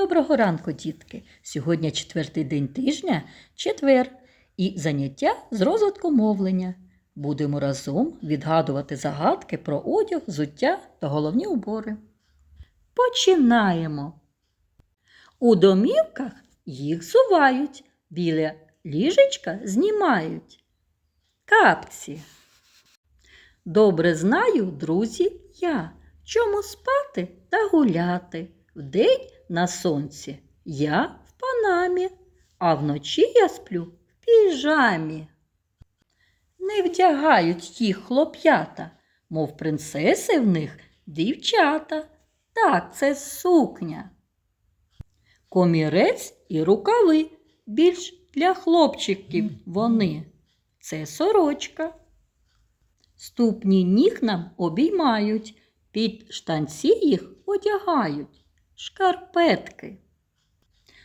Доброго ранку, дітки! Сьогодні четвертий день тижня, четвер, і заняття з розвитку мовлення. Будемо разом відгадувати загадки про одяг, взуття та головні убори. Починаємо. У домівках їх зувають, біля ліжечка знімають. Капці. Добре знаю, друзі, я, чому спати та гуляти. Вдень на сонці я в панамі, а вночі я сплю в піжамі. Не вдягають їх хлоп'ята, мов принцеси в них дівчата. Так, це сукня. Комірець і рукави більш для хлопчиків вони. Це сорочка. Ступні ніг нам обіймають, під штанці їх одягають, шкарпетки.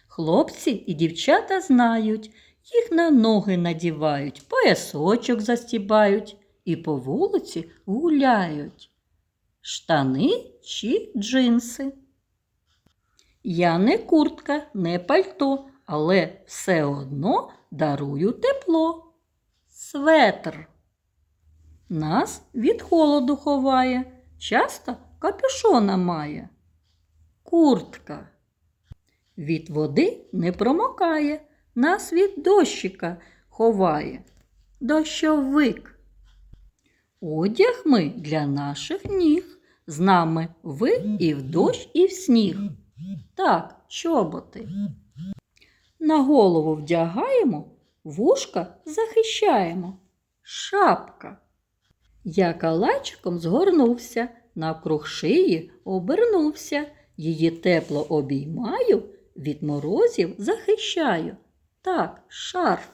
Хлопці і дівчата знають, їх на ноги надівають, поясочок застібають і по вулиці гуляють. Штани чи джинси. Я не куртка, не пальто, але все одно дарую тепло. Светр. Нас від холоду ховає, часто капюшона має. Куртка. Від води не промокає, нас від дощика ховає. Дощовик. Одяг ми для наших ніг. З нами ви і в дощ, і в сніг. Так, чоботи. На голову вдягаємо, вушка захищаємо. Шапка. Я калачиком згорнувся, навкруг шиї обернувся, її тепло обіймаю, від морозів захищаю. Так, шарф.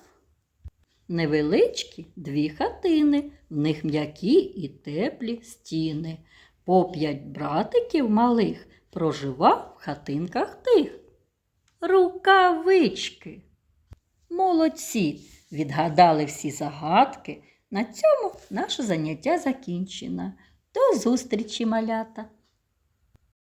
Невеличкі дві хатини, в них м'які і теплі стіни. По п'ять братиків малих проживав в хатинках тих. Рукавички. Молодці! Відгадали всі загадки. На цьому наше заняття закінчено. До зустрічі, малята!